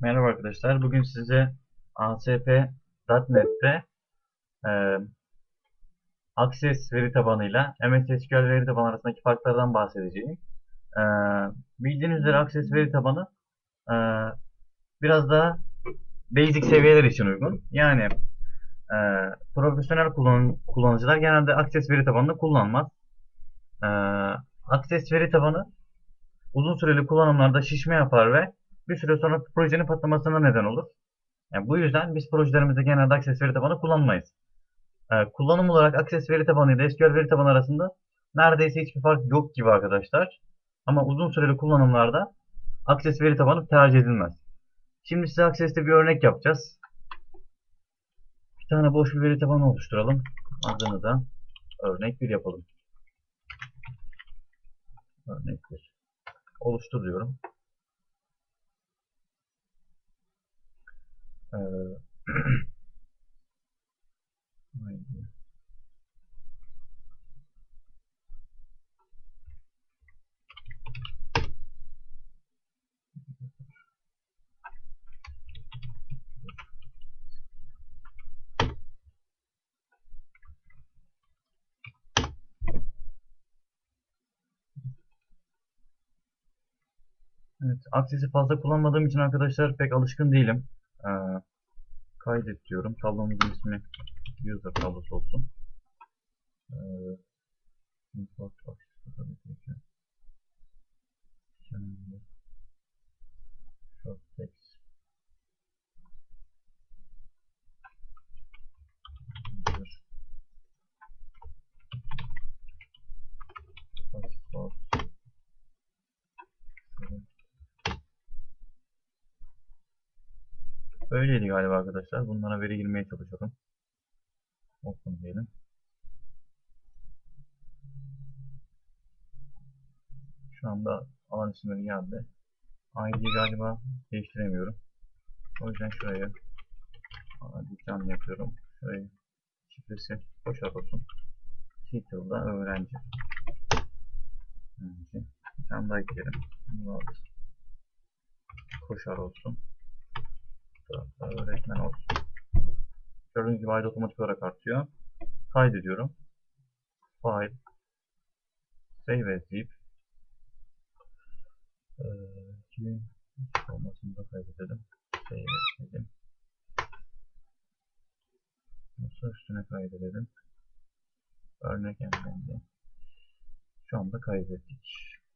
Merhaba arkadaşlar. Bugün size ASP.NET'te e, Access veri tabanıyla MS SQL veri tabanı arasındaki farklardan bahsedeceğim. E, bildiğiniz üzere Access veri tabanı e, biraz daha basic seviyeler için uygun. Yani e, profesyonel kullan kullanıcılar genelde Access veri tabanını kullanmaz. E, Access veri tabanı uzun süreli kullanımlarda şişme yapar ve bir süre sonra projenin patlamasına neden olur. Yani bu yüzden biz projelerimizde genelde Access veri tabanı kullanmayız. Ee, kullanım olarak Access veri tabanı ile SQL veri tabanı arasında neredeyse hiçbir fark yok gibi arkadaşlar. Ama uzun süreli kullanımlarda Access veri tabanı tercih edilmez. Şimdi size Access'te bir örnek yapacağız. Bir tane boş bir veri tabanı oluşturalım. Adını da örnek 1 yapalım. Örnek 1. Oluştur diyorum. Evet, Access'i fazla kullanmadığım için arkadaşlar pek alışkın değilim. Kaydet diyorum. Tablomuzun ismi user tablosu olsun. Ee, import tabii ki. Şimdi short text user passport Böyleydi galiba arkadaşlar. Bunlara veri girmeye çalışalım. Open diyelim. Şu anda alan isimleri geldi. ID'yi galiba değiştiremiyorum. O yüzden şuraya dükkan yapıyorum. Şuraya şifresi boşalt olsun. Title'da öğrenci. Öğrenci. Bir tane daha ekleyelim. Koşar olsun öğretmen olsun. Gördüğünüz gibi ayda otomatik olarak artıyor. Kaydediyorum. File Save as deyip ee, 2000 olmasını da kaydedelim. Save as dedim. Nasıl üstüne kaydedelim. Örnek engelli. Şu anda kaydettik.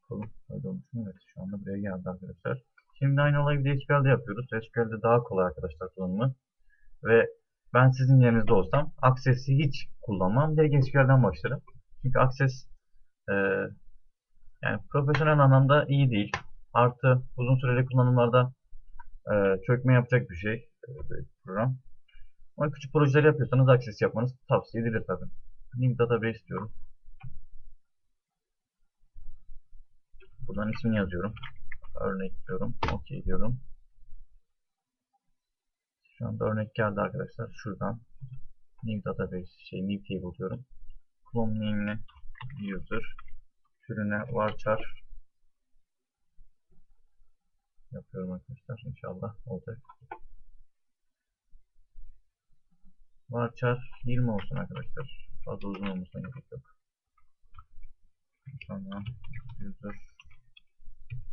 Bakalım kaydolmuş mu? Evet şu anda buraya geldi arkadaşlar. Şimdi aynı olayı bir de SQL'de yapıyoruz. SQL'de daha kolay arkadaşlar kullanımı. Ve ben sizin yerinizde olsam Access'i hiç kullanmam. Direkt SQL'den başlarım. Çünkü Access e, yani profesyonel anlamda iyi değil. Artı uzun süreli kullanımlarda e, çökme yapacak bir şey. E, program. Ama küçük projeler yapıyorsanız Access yapmanız tavsiye edilir tabi. New Database diyorum. Buradan ismini yazıyorum örnek diyorum. OK diyorum. Şu anda örnek geldi arkadaşlar. Şuradan new database şey new table diyorum. Clone name'ini user türüne varchar yapıyorum arkadaşlar. İnşallah olacak. Varchar 20 olsun arkadaşlar. Fazla uzun olmasına gerek yok. Sonra user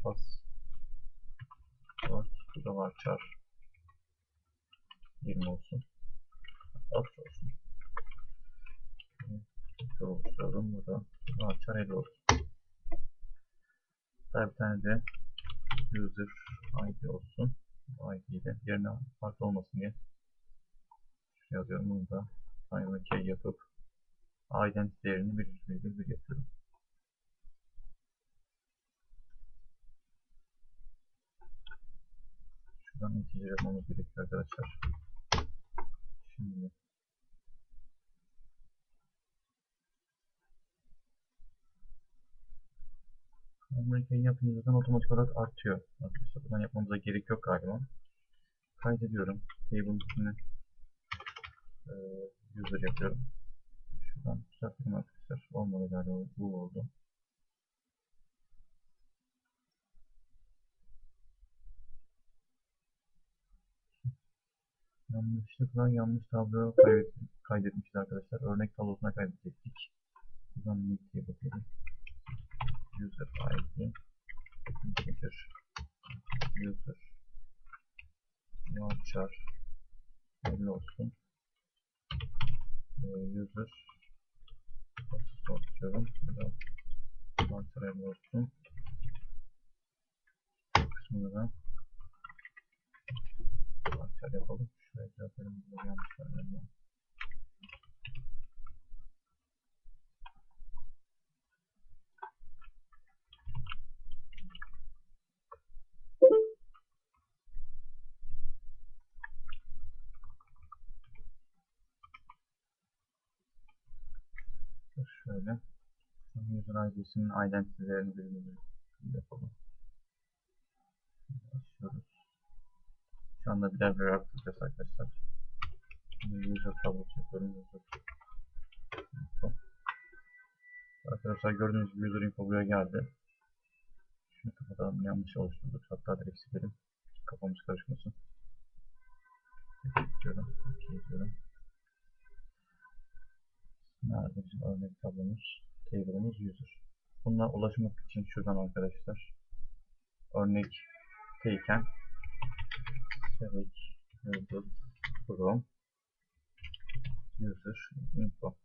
pass bu var çar. 20 olsun. Alt olsun. Tekrar oluşturalım. Bu da var çar 50 olsun. Daha bir tane de user id olsun. id de yerine farklı olmasın diye yazıyorum. Bunu da time key yapıp identity değerini 1,1 yapıyorum. Şuradan integer yapmamız gerekiyor arkadaşlar. Şimdi Amerika'yı yapınca zaten otomatik olarak artıyor. Arkadaşlar buradan yapmamıza gerek yok galiba. Kaydediyorum. Table'ın üstüne e, user yapıyorum. Şuradan düzeltelim arkadaşlar. Olmadı galiba bu oldu. Yanlışlıkla yanlış tablo kaydet kaydetmişiz arkadaşlar. Örnek tablosuna kaydedecektik. Buradan niteye bakıyorum. User ID integer user launcher belli olsun. Ee, user. Burada launcher belli olsun. Bu kısmını da launcher yapalım. Düzeltelim. Burada yanlış vermem Şöyle. User ID'sinin identity'lerini birbirine yapalım. Şu anda birer birer aktaracağız arkadaşlar. User tablosu yapıyorum. Arkadaşlar gördüğünüz gibi user info buraya geldi. Şunu kapatalım. Yanlış oluşturduk. Hatta direkt silelim. Kafamız karışmasın. Teşekkür ediyorum. Nerede bizim örnek tablomuz? Table'ımız user. Bununla ulaşmak için şuradan arkadaşlar örnek teyken select user from user info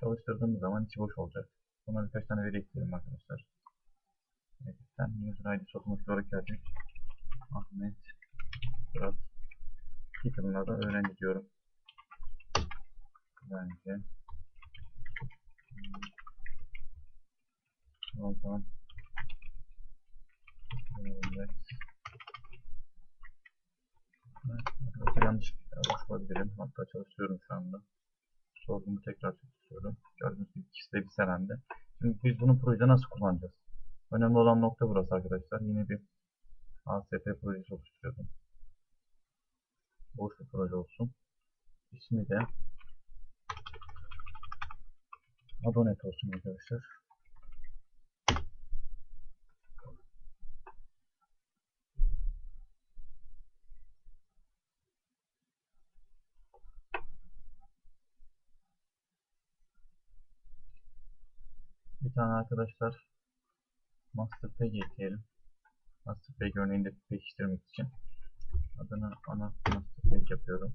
çalıştırdığımız zaman içi boş olacak. Buna birkaç tane veri ekleyelim arkadaşlar. Edit'ten user ID otomatik olarak gelecek. Ahmet Fırat Title'ına da öğrenci diyorum. Bence o zaman evet. Arkadaşlar yanlış olabilirim. Hatta çalışıyorum şu anda. Sorduğumu tekrar çalışıyorum. Gördüğünüz gibi ikisi de bir serende. Şimdi biz bunu projede nasıl kullanacağız? Önemli olan nokta burası arkadaşlar. Yine bir ASP projesi oluşturuyordum. Boş bir proje olsun. İsmi de Adonet olsun arkadaşlar. Bir tane arkadaşlar master page ekleyelim. Master page örneğinde pekiştirmek için. Adını ana master page yapıyorum.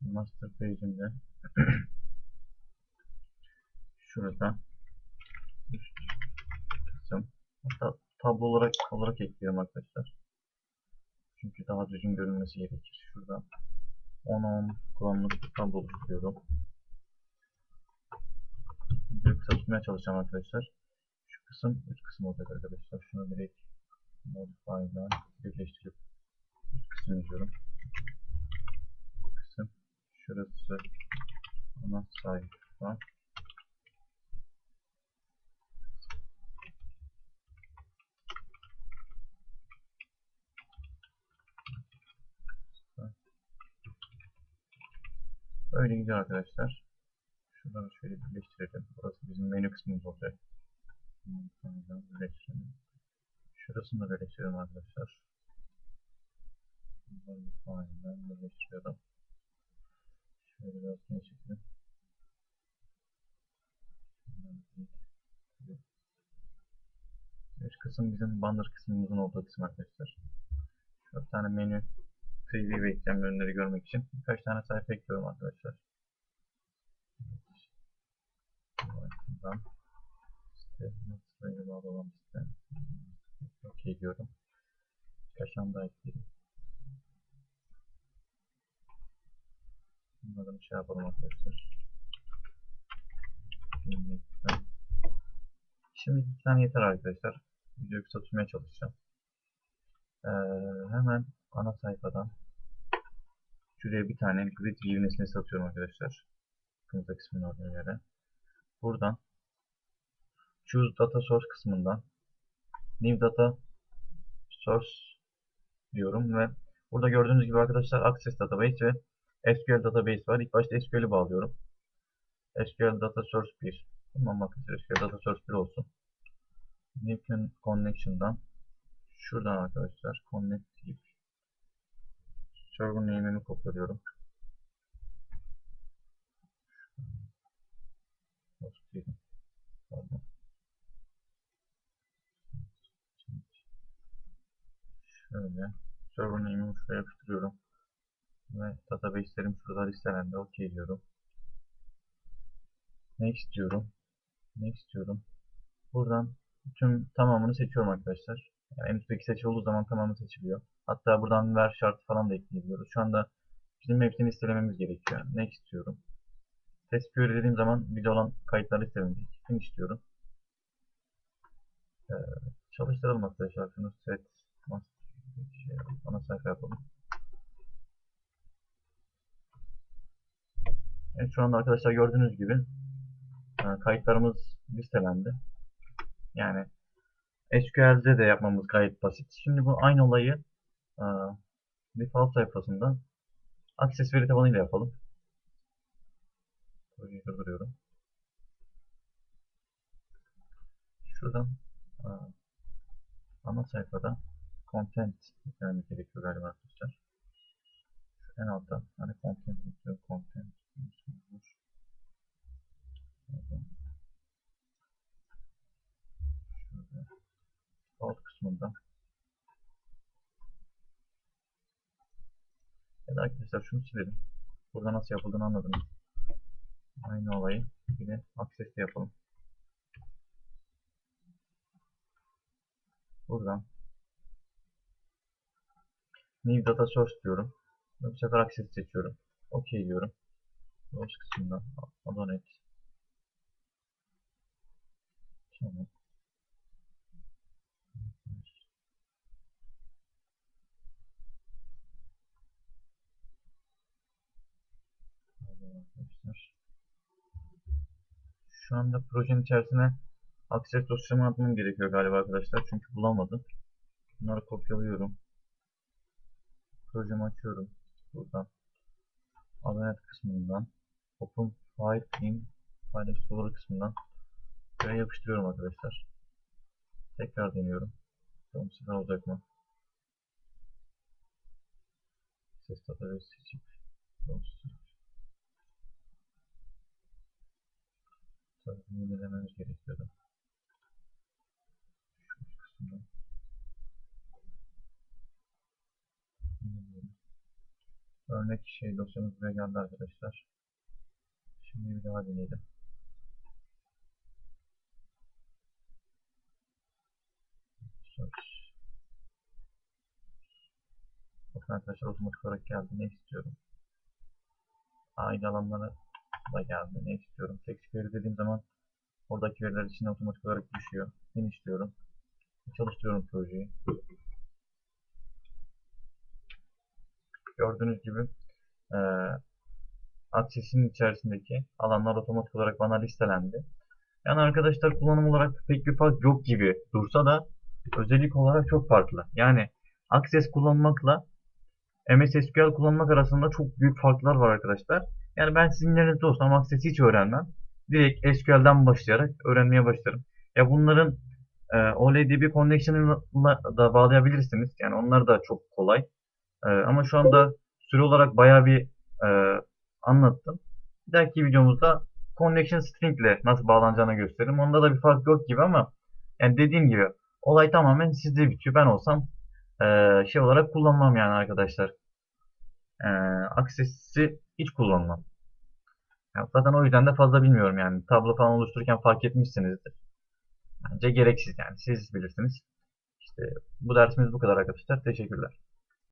Master page'imde şurada üst kısım hatta tablo olarak olarak ekliyorum arkadaşlar. Çünkü daha düzgün görünmesi gerekir. Şurada 10-10 kullanımlık bir tablo oluşturuyorum. Tutmaya çalışacağım arkadaşlar. Şu kısım üst kısım olacak arkadaşlar. Şunu direkt modify'dan birleştirip üst kısım yazıyorum. Kısım şurası ana sayfa Öyle gidiyor arkadaşlar. Şuradan şöyle birleştirelim. Burası bizim menü kısmımız olacak. Şurasını da birleştirelim arkadaşlar. Failden birleştiriyorum. Şöyle biraz genişletelim. Üst kısım bizim banner kısmımızın olduğu kısım arkadaşlar. Şöyle bir tane menü preview ve eklem ürünleri görmek için birkaç tane sayfa ekliyorum arkadaşlar. Buradan site nasıl bağlı olan site OK diyorum. Tane daha ekleyelim. Bunların şey yapalım arkadaşlar. Şimdi bir tane yeter arkadaşlar. Videoyu kısa tutmaya çalışacağım. Ee, hemen ana sayfadan şuraya bir tane grid view nesnesi atıyorum arkadaşlar. Kırmızı kısmını yere. Buradan choose data source kısmından new data source diyorum ve burada gördüğünüz gibi arkadaşlar access database ve SQL database var. İlk başta SQL'i bağlıyorum. SQL data source 1. Tamam arkadaşlar SQL data source 1 olsun. New connection'dan şuradan arkadaşlar connect deyip server name'imi kopyalıyorum. Pardon. Şöyle. Server name'imi şuraya yapıştırıyorum. Ve database'lerim şurada listelendi. OK diyorum. Next diyorum. Next diyorum. Buradan tüm tamamını seçiyorum arkadaşlar. Yani en üstteki seçili olduğu zaman tamamı seçiliyor. Hatta buradan ver şartı falan da ekleyebiliyoruz. Şu anda bizim hepsini listelememiz gerekiyor. Next diyorum. Test query dediğim zaman bize olan kayıtları listelenecek. Finish diyorum. Ee, çalıştıralım arkadaşlar. Şunu set must şey, ana sayfa yapalım. Evet şu anda arkadaşlar gördüğünüz gibi e, kayıtlarımız listelendi. Yani SQL'de de yapmamız gayet basit. Şimdi bu aynı olayı default sayfasında Access veri tabanıyla yapalım. Projeyi durduruyorum. Şuradan e, ana sayfada content yüklememiz gerekiyor galiba arkadaşlar. Şu en altta hani content yüklüyor, content. Şurada alt kısmında ya da arkadaşlar şunu silelim. Burada nasıl yapıldığını anladınız. Aynı olayı de Access'te yapalım. Buradan New Data Source diyorum. Bu sefer Access seçiyorum. OK diyorum. Source kısmından add et. Tamam. Şu anda projenin içerisine Access dosyamı atmam gerekiyor galiba arkadaşlar. Çünkü bulamadım. Bunları kopyalıyorum. Projemi açıyorum. Buradan. Adonet kısmından. Open File in File Explorer kısmından. Buraya yapıştırıyorum arkadaşlar. Tekrar deniyorum. Bakalım sefer olacak mı? Ses database seçip Tabii yenilememiz gerekiyordu. Şu kısımdan. Örnek şey dosyamız buraya geldi arkadaşlar. Şimdi bir daha deneyelim. Bakın arkadaşlar otomatik olarak geldi. Ne istiyorum? Aynı alanlara da geldi. Ne istiyorum? Text query dediğim zaman oradaki veriler içine otomatik olarak düşüyor. Finish diyorum. Çalıştırıyorum projeyi. Gördüğünüz gibi e, Access'in içerisindeki alanlar otomatik olarak bana listelendi. Yani arkadaşlar kullanım olarak pek bir fark yok gibi dursa da özellik olarak çok farklı. Yani Access kullanmakla MS SQL kullanmak arasında çok büyük farklar var arkadaşlar. Yani ben sizin yerinizde olsam Access'i hiç öğrenmem. Direkt SQL'den başlayarak öğrenmeye başlarım. Ya bunların e, OLDB connection'la da bağlayabilirsiniz. Yani onlar da çok kolay. E, ama şu anda süre olarak bayağı bir e, anlattım. Bir dahaki videomuzda connection string ile nasıl bağlanacağını gösteririm. Onda da bir fark yok gibi ama yani dediğim gibi olay tamamen sizde bitiyor. Ben olsam e, şey olarak kullanmam yani arkadaşlar. E, Access'i hiç kullanmam. Yani zaten o yüzden de fazla bilmiyorum yani. Tablo falan oluştururken fark etmişsinizdir. Bence gereksiz yani. Siz bilirsiniz. İşte bu dersimiz bu kadar arkadaşlar. Teşekkürler.